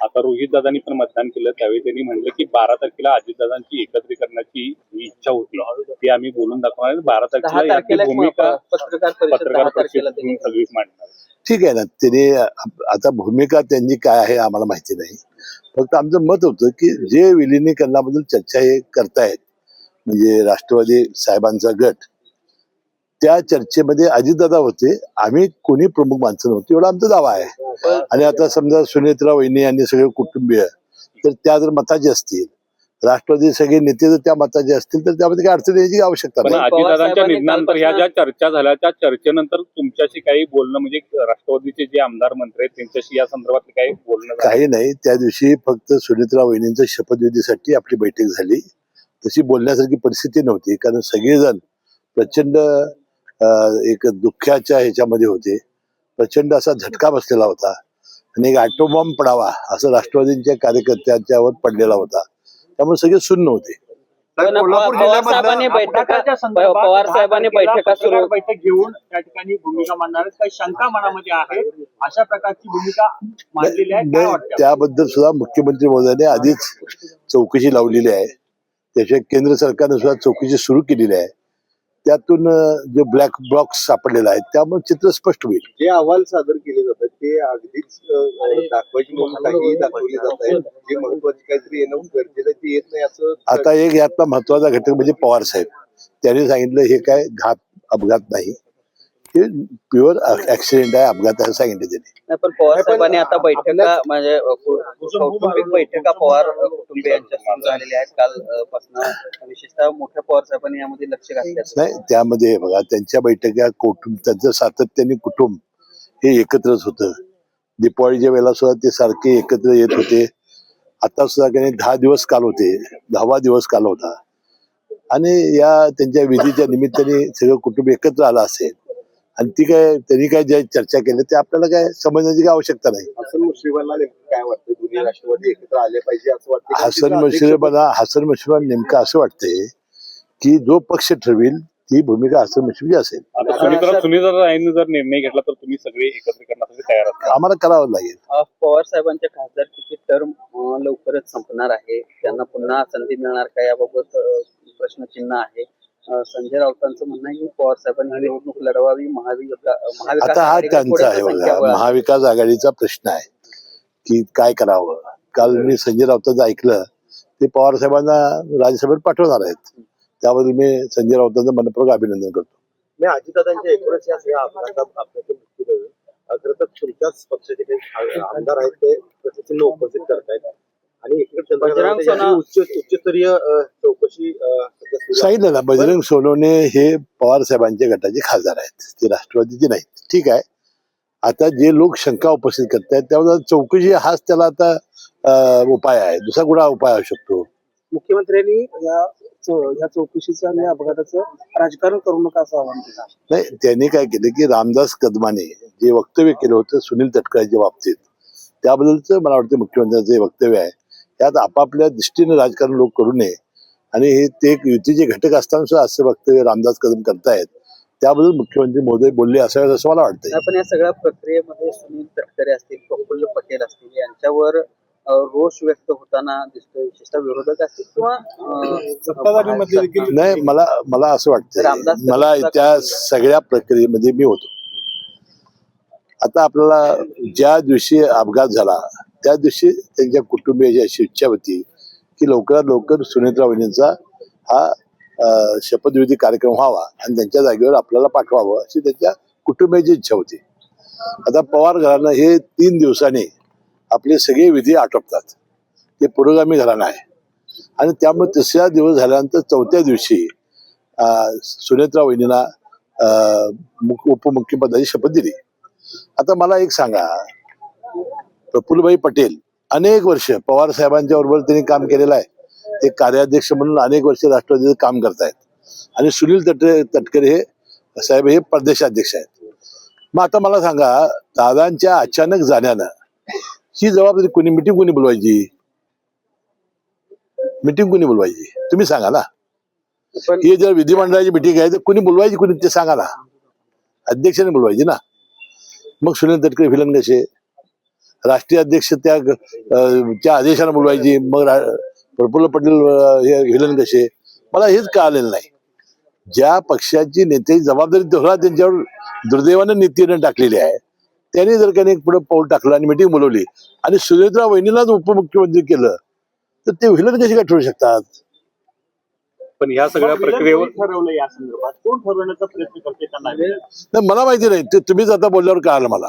आता रोहित दादांनी पण मतदान केलं. त्यावेळी त्यांनी म्हणलं की बारा तारखेला अजितदादांची एकत्रीकरणाची इच्छा होती ती आम्ही बोलून दाखवणार. बारा तारखेला याची भूमिका पत्रकार परिषद त्यांनी सगळीच मांडणार ठीक आहे ना. त्याने आता भूमिका त्यांची काय आहे आम्हाला माहिती नाही. फक्त आमचं मत होतं की जे विलिनीकरणाबद्दल चर्चा हे करतायत म्हणजे राष्ट्रवादी साहेबांचा गट त्या चर्चेमध्ये अजितदादा होते. आम्ही कोणी प्रमुख माणसं नव्हती. एवढा आमचा दावा आहे. आणि आता समजा सुनेत्रा वहिनी आणि सगळे कुटुंबीय तर त्या जर मताचे असतील राष्ट्रवादी सगळे नेते जर त्या मताचे असतील तर त्यामध्ये काही अडचण यायची आवश्यकता नाही. निधनानंतर ह्या ज्या चर्चा झाल्या त्या चर्चेनंतर तुमच्याशी काही बोलणं म्हणजे राष्ट्रवादीचे जे आमदार मंत्री आहेत त्यांच्याशी या संदर्भात काही बोलणं? काही नाही. त्या दिवशी फक्त सुनेत्रा वहिनींच्या शपथविधीसाठी आपली बैठक झाली. तशी बोलण्यासारखी परिस्थिती नव्हती कारण सगळेजण प्रचंड एक दुःखाच्या ह्याच्यामध्ये होते. प्रचंड असा झटका बसलेला होता आणि एक ॲटोबॉम्ब पडावा असं राष्ट्रवादींच्या कार्यकर्त्यांच्यावर पडलेला होता. त्यामुळे सगळे सुन्न होते. पवार साहेबांनी बैठका अपघाताच्या संदर्भात पवार दहा साहेबांनी तारखेला बैठका सुरू बैठक घेऊन त्या ठिकाणी भूमिका मांडणार. काही शंका मनामध्ये आहे? अशा प्रकारची भूमिका मांडलेली आहे त्याबद्दल सुद्धा मुख्यमंत्री महोदयाने आधीच चौकशी लावलेली आहे. त्याशिवाय केंद्र सरकारने सुद्धा चौकशी सुरू केलेली आहे. त्यातून जो ब्लॅक बॉक्स सापडलेला आहे त्यामुळे चित्र स्पष्ट होईल. जे अहवाल सादर केले जातात ते अगदीच दाखवायची म्हणून काही दाखवले जात आहेत जे महत्त्वाचे काहीतरी येणं गरजेचं आहे ते येत नाही असं आता एक यातला महत्त्वाचा घटक म्हणजे पवार साहेब. त्यांनी सांगितलं हे काय घात अपघात नाही. हे प्युअर ऍक्सिडेंट आहे अपघात असं सांगितलं त्यांनी. नाही पण पवार साहेबांनी आता बैठका म्हणजे कौटुंबिक बैठका पवार कुटुंबियांच्या सुरू झालेल्या आहेत. काल अ, पासनं विशेषतः मोठ्या पवार साहेबांनी यामध्ये लक्ष घातलं. नाही त्यामध्ये बघा त्यांच्या बैठका कुटुंब त्यांचं सातत्याने कुटुंब हे एकत्रच होतं. दीपावलीच्या वेळेला सुद्धा ते सारखे एकत्र येत होते. आता सुद्धा काही दहा दिवस काल होते. दहावा दिवस काल होता. आणि या त्यांच्या विधीच्या निमित्ताने सगळं कुटुंब एकत्र आलं असेल. आणि ती काय त्यांनी काय ज्या चर्चा केल्या ते आपल्याला काय समजण्याची काय आवश्यकता नाही. हसन मुश्रीफांना नेमकं काय वाटतं दोन्ही राष्ट्रवादी एकत्र आले पाहिजे असं वाटतं का? हसन मुश्रीफांना हसन मुश्रीफांना नेमकं असं वाटतंय की जो पक्ष ठरवेल ती भूमिका हसन मुश्रीफची असेल. आता सुनीता सुनीता राईंनी जर निर्णय घेतला तर तुम्ही सगळे एकत्र करण्यासाठी तयार आहात आम्हाला करावं लागेल. पवार साहेबांच्या खासदारकीची टर्म लवकरच संपणार आहे. त्यांना पुन्हा संधी मिळणार का याबाबत प्रश्नचिन्ह आहे. संजय राऊतांचं म्हणणं आहे की पवार साहेबांनी निवडणूक लढवावी महाविका महाविकास आता हा त्यांचा आहे बघा. महाविकास आघाडीचा प्रश्न आहे की काय करावं? काल मी संजय राऊतांचं ऐकलं ते पवार साहेबांना राज्यसभेत पाठवणार आहेत. त्याबद्दल मी संजय राऊतांचं मनपूर्वक अभिनंदन करतो. मी अजितदादांच्या एकूणच या सगळ्या अपघाता अपघाताची मृत्यू खरं तर तुमच्याच पक्षाचे काही आमदार आहेत ते प्रशासनाला उपस्थित करतायत. आणि इकडे चंद्रकांत उच्च उच्चस्तरीय चौकशी. सांगितलं ना बजरंग सोनवणे हे पवार साहेबांच्या गटाचे खासदार आहेत. ते राष्ट्रवादीचे नाहीत. ठीक आहे. आता जे लोक शंका उपस्थित करतायत त्याबद्दल चौकशी हाच त्याला आता उपाय आहे. दुसरा कुठला उपाय असू शकतो? मुख्यमंत्र्यांनी या चौकशीचं आणि अपघाताचं राजकारण करू नका असं आवाहन केलं. नाही त्यांनी काय केलं की रामदास कदमाने जे वक्तव्य केलं होतं सुनील तटकरेच्या बाबतीत त्याबद्दलच मला वाटतं मुख्यमंत्र्यांचं वक्तव्य आहे. त्यात आपापल्या दृष्टीने राजकारण लोक करू नये. आणि हे ते एक युतीचे घटक असताना सुद्धा असं वक्तव्य रामदास कदम करतायत. त्याबद्दल मुख्यमंत्री महोदय बोलले असावेत असं मला वाटतंय. नाही, पण या सगळ्या प्रक्रियेमध्ये सुनील तटकरे असतील प्रफुल्ल पटेल असतील यांच्यावर रोष व्यक्त होताना दिसतोय. विशेषतः विरोधक असतील किंवा नाही मला मला असं वाटतं मला त्या सगळ्या प्रक्रियेमध्ये मी होतो. आता आपल्याला ज्या दिवशी अपघात झाला त्या दिवशी त्यांच्या कुटुंबियाची अशी इच्छा होती की लवकरात लवकर सुनेत्रा वहिनींचा हा शपथविधी कार्यक्रम व्हावा आणि त्यांच्या जागेवर आपल्याला पाठवावं अशी त्यांच्या कुटुंबियाची इच्छा होती. आता पवार घराणं हे तीन दिवसांनी आपले सगळे विधी आटोपतात. ते पुरोगामी घराणं आहे. आणि त्यामुळे तिसरा दिवस झाल्यानंतर चौथ्या दिवशी सुनेत्रा वहिनीला अं, उपमुख्यपदाची शपथ दिली. आता मला एक सांगा. प्रफुल्लभाई पटेल अनेक वर्ष पवार साहेबांच्या बरोबर त्यांनी काम केलेलं आहे. ते कार्याध्यक्ष म्हणून अनेक वर्ष राष्ट्रवादीचं काम करतायत. आणि सुनील तटरे तटकरे हे साहेब हे प्रदेशाध्यक्ष आहेत. मग आता मला सांगा दादांच्या अचानक जाण्यानं ही जबाबदारी कोणी मिटिंग कोणी बोलवायची? मिटिंग कोणी बोलवायची? तुम्ही सांगा ना. ही जर विधिमंडळाची मिटिंग आहे तर कोणी बोलवायची कोणी ते सांगा ना. अध्यक्षाने बोलवायची ना. मग सुनील तटकरे फिलन कसे? राष्ट्रीय अध्यक्ष त्या त्या आदेशाने बोलवायची. मग प्रफुल्ल पटेल हे विलन कसे? मला हेच कळालेलं नाही. ज्या पक्षाची नेत्याची जबाबदारी तेव्हा त्यांच्यावर दुर्दैवानं नीतीनं टाकलेली आहे त्यांनी जर काही पुढे पाऊल टाकलं आणि मिटिंग बोलवली आणि सुनेत्रा वहिनीलाच उपमुख्यमंत्री केलं तर ते विलन कसे काय ठरू शकतात? पण ह्या सगळ्या प्रक्रियेवर ठरवलं या संदर्भात? कोण ठरवण्याचा प्रयत्न करते त्यांना? नाही मला माहिती नाही. ते तुम्हीच आता बोलल्यावर कळालं मला.